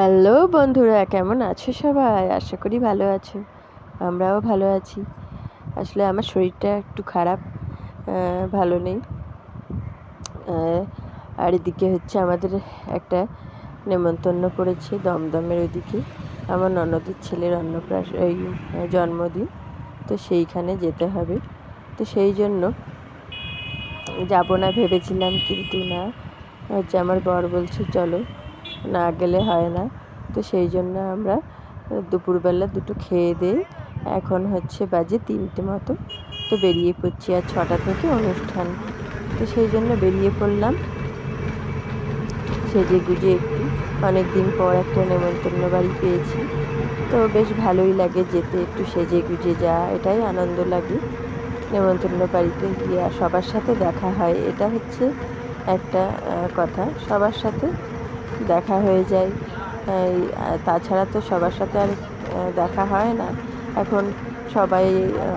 Hello বন্ধুরা, কেমন আছো সবাই? আশা করি ভালো আছো। আমরাও ভালো আছি। আসলে আমার শরীরটা একটু খারাপ ভালো নেই। আর এদিকে হচ্ছে আমাদের একটা নেমন্তন্ন পড়েছে দমদমের ওইদিকে। আমার ননদের ছেলের অন্নপ্রাশ এই জন্মদিন, তো সেইখানে যেতে হবে। তো সেই জন্য যাব না ভেবেছিলাম, কিন্তু না। হচ্ছে আমার বর বলছে, চলো না গেলে হয় না। তো সেই জন্য আমরা দুপুরবেলা দুটো খেয়ে দিয়ে এখন হচ্ছে বাজে তিনটে মতো। তো বেরিয়ে পড়ছি আর ছটা থেকে অনুষ্ঠান। তো সেই জন্য বেরিয়ে পড়লাম। সেজে গুজে একটু। অনেক দিন পর একটা নেমন্তন্ন বাড়ি পেয়েছি। তো বেশ ভালোই লাগে যেতে, একটু সেজে গুজে যাওয়া, এটাই আনন্দ লাগে। নেমন্তন্ন বাড়িতে গিয়ে সবার সাথে দেখা হয়, এটা হচ্ছে একটা কথা। সবার সাথে দেখা হয়ে যায়। তাছাড়া তো সবার সাথে আর দেখা হয় না। এখন সবাই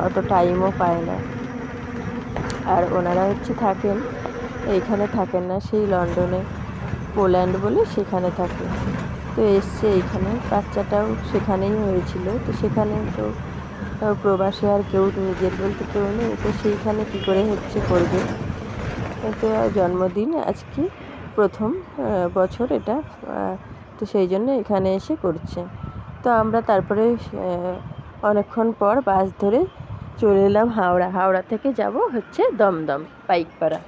অত টাইমও পায় না। আর ওনারা হচ্ছে থাকেন, এইখানে থাকেন না, সেই লন্ডনে। পোল্যান্ড বলে সেখানে থাকে তো এসছে এইখানে, বাচ্চাটাও সেখানেই হয়েছিল। তো সেখানে তো প্রবাসে আর কেউ নিজের বলতে কেউ নেই। তো সেইখানে কী করে হচ্ছে করবে? তো জন্মদিন আজকে। প্রথম বছর এটা তো সেই জন্য এখানে এসে করছে। তো আমরা তারপরে অনেকক্ষণ পর বাস ধরে চলে এলাম হাওড়া। হাওড়া থেকে যাব হচ্ছে দমদম পাইকপাড়া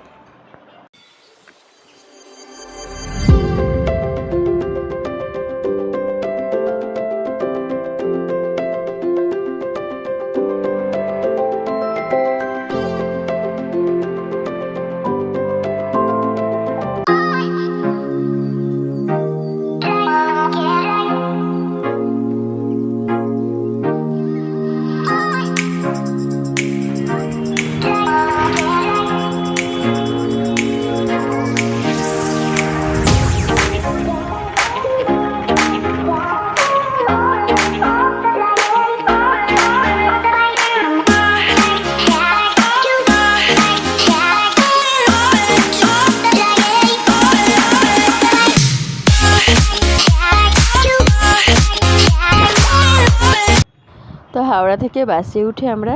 হাওড়া থেকে বাসে উঠে আমরা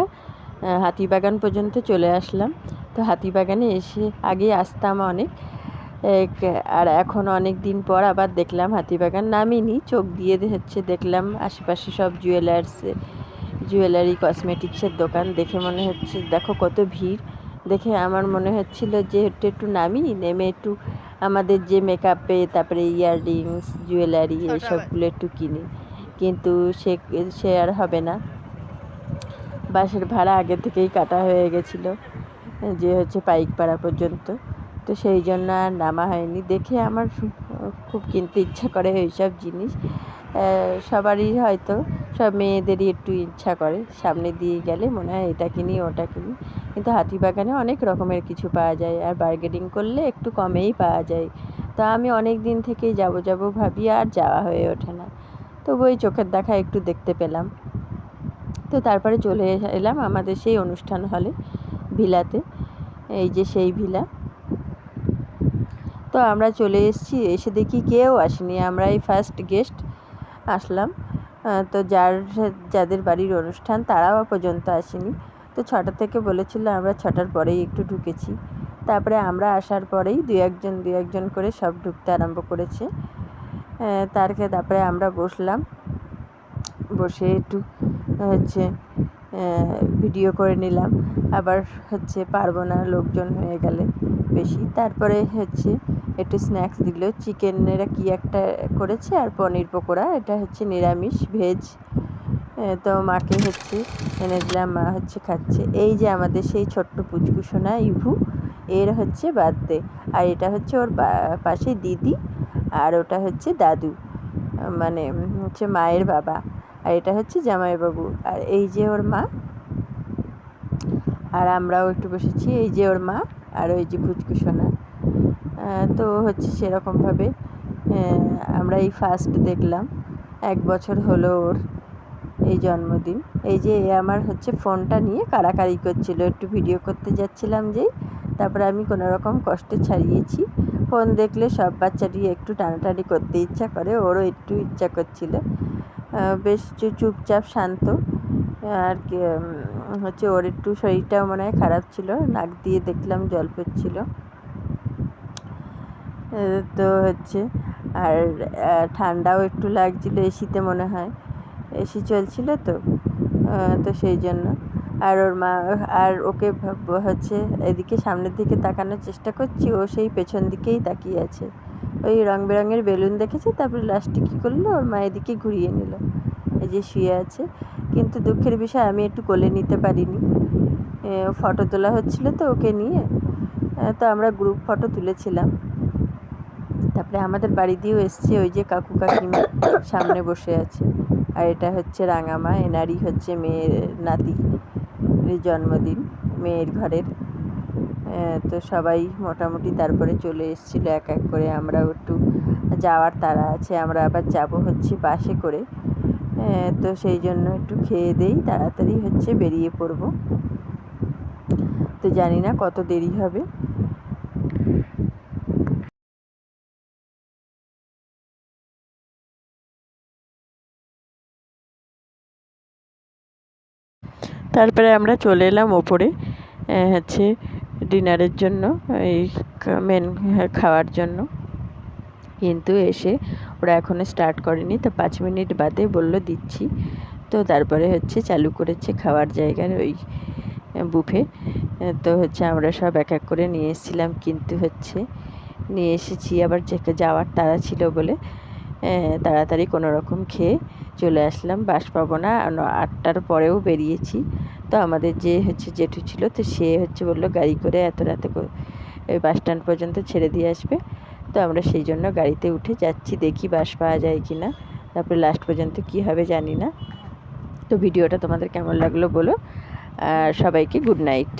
হাতিবাগান পর্যন্ত চলে আসলাম। তো হাতিবাগানে এসে আগে আসতাম অনেক। আর এখন অনেক দিন পর আবার দেখলাম হাতিবাগান নামিনি চোখ দিয়ে হচ্ছে দেখলাম আশেপাশে সব জুয়েলার্স জুয়েলারি কসমেটিক্সের দোকান। দেখে মনে হচ্ছে দেখো কত ভিড়। দেখে আমার মনে হচ্ছিল যে একটু একটু নামি নেমে একটু আমাদের যে মেকআপে তারপরে ইয়াররিংস জুয়েলারি এইসবগুলো একটু কিনি। কিন্তু সে সে আর হবে না। বাসের ভাড়া আগে থেকেই কাটা হয়ে গেছিল, যে হচ্ছে পাইকপাড়া পর্যন্ত। তো সেই জন্য আর নামা হয়নি। দেখে আমার খুব কিনতে ইচ্ছা করে এইসব জিনিস। সবারই হয়তো, সব মেয়েদেরই একটু ইচ্ছা করে। সামনে দিয়ে গেলে মনে হয় এটা কিনি, ওটা কিনি। কিন্তু হাতিবাগানে অনেক রকমের কিছু পাওয়া যায়। আর বার্গেনিং করলে একটু কমেই পাওয়া যায়। তা আমি অনেক দিন থেকেই যাব যাব ভাবি, আর যাওয়া হয়ে ওঠে না। তবু ওই চোখের দেখা একটু দেখতে পেলাম। তো তারপরে চলে এলাম আমাদের সেই অনুষ্ঠান হলে, ভিলাতে, এই যে সেই ভিলা। তো আমরা চলে এসেছি, এসে দেখি কেউ আসেনি। আমরাই ফার্স্ট গেস্ট আসলাম। তো যার, যাদের বাড়ির অনুষ্ঠান তারাও পর্যন্ত আসেনি। তো ছটা থেকে বলেছিল আমরা ছটার পরেই একটু ঢুকেছি। তারপরে আমরা আসার পরেই দু একজন দু একজন করে সব ঢুকতে আরম্ভ করেছে। তারকে তারপরে আমরা বসলাম। বসে একটু হচ্ছে ভিডিও করে নিলাম। আবার হচ্ছে পারব না, লোকজন হয়ে গেলে বেশি। তারপরে হচ্ছে একটু স্ন্যাক্স দিল। চিকেনের কি একটা করেছে আর পনির পকোড়া। এটা হচ্ছে নিরামিষ ভেজ তো মাকে হচ্ছে এনে দিলাম, মা হচ্ছে খাচ্ছে। এই যে আমাদের সেই ছোট্ট পুচকুসোনা ইভু, এর হচ্ছে বার্থডে আর এটা হচ্ছে ওর পাশে দিদি আর ওটা হচ্ছে দাদু। মানে হচ্ছে মায়ের বাবা। আর এটা হচ্ছে জামাইবাবু। আর এই যে ওর মা। আর আমরাও একটু বসেছি, এই যে ওর মা আর ওই যে ফুচকুসোনা তো হচ্ছে সেরকমভাবে আমরা এই ফার্স্ট দেখলাম, এক বছর হলো ওর এই জন্মদিন। এই যে এ আমার হচ্ছে ফোনটা নিয়ে কাড়াকাড়ি করছিল, একটু ভিডিও করতে যাচ্ছিলাম যেই, তারপরে আমি কোনো রকম কষ্টে ছাড়িয়েছি। ফোন দেখলে সব বাচ্চারই একটু টানাটানি করতে ইচ্ছা করে, ওরও একটু ইচ্ছা করছিল। বেশ চুপচাপ শান্ত। আর কি হচ্ছে ওর একটু শরীরটাও মনে হয় খারাপ ছিল। নাক দিয়ে দেখলাম জল পড়ছিল। তো হচ্ছে, আর ঠান্ডাও একটু লাগছিল এসিতে মনে হয়। এসি চলছিল তো তো সেই জন্য। আর ওর মা, আর ওকে হচ্ছে এদিকে সামনের দিকে তাকানোর চেষ্টা করছি। ও সেই পেছন দিকেই তাকিয়ে আছে। ওই রং বেরঙের বেলুন দেখেছে, তারপরে লাস্টে কী করল? ওর মায়ের দিকে ঘুরিয়ে নিল। এই যে শুয়ে আছে। কিন্তু দুঃখের বিষয়, আমি একটু কোলে নিতে পারিনি। ফটো তোলা হচ্ছিল তো ওকে নিয়ে। তো আমরা গ্রুপ ফটো তুলেছিলাম। তারপরে আমাদের বাড়ি দিয়েও এসছে ওই যে কাকু কাকিমা সামনে বসে আছে। আর এটা হচ্ছে রাঙামা, এনারই হচ্ছে মেয়ের নাতি জন্মদিন, মেয়ের ঘরের। তো সবাই মোটামুটি তারপরে চলে এসেছিল, এক এক করে আমরাও একটু যাওয়ার তাড়া আছে, আমরা আবার যাব হচ্ছে বাসে করে। তো সেই জন্য একটু খেয়ে দেই, তাড়াতাড়ি হচ্ছে বেরিয়ে পড়ব। তো জানি না কত দেরি হবে। তারপরে আমরা চলে এলাম ওপরে হচ্ছে ডিনারের জন্য, এই মেন খাওয়ার জন্য। কিন্তু এসে ওরা এখনও স্টার্ট করেনি, তো পাঁচ মিনিট বাদে বলল দিচ্ছি। তো তারপরে হচ্ছে চালু করেছে খাওয়ার জায়গার ওই বুফে তো হচ্ছে আমরা সব এক এক করে নিয়ে এসেছিলাম, কিন্তু হচ্ছে নিয়ে এসেছি, আবার যাওয়ার তাড়া ছিল বলে। তাড়াতাড়ি কোনো রকম খেয়ে চলে আসলাম বাস পাবো না, আটটার পরেও বেরিয়েছি। তো আমাদের যে হচ্ছে জেঠু ছিল, তো সে হচ্ছে বলল, গাড়ি করে এত রাতে বাস স্ট্যান্ড পর্যন্ত ছেড়ে দিয়ে আসবে। তো আমরা সেই জন্য গাড়িতে উঠে যাচ্ছি, দেখি বাস পাওয়া যায় কি না তারপরে লাস্ট পর্যন্ত কি হবে জানি না। তো ভিডিওটা তোমাদের কেমন লাগল বলো। আর সবাইকে গুড নাইট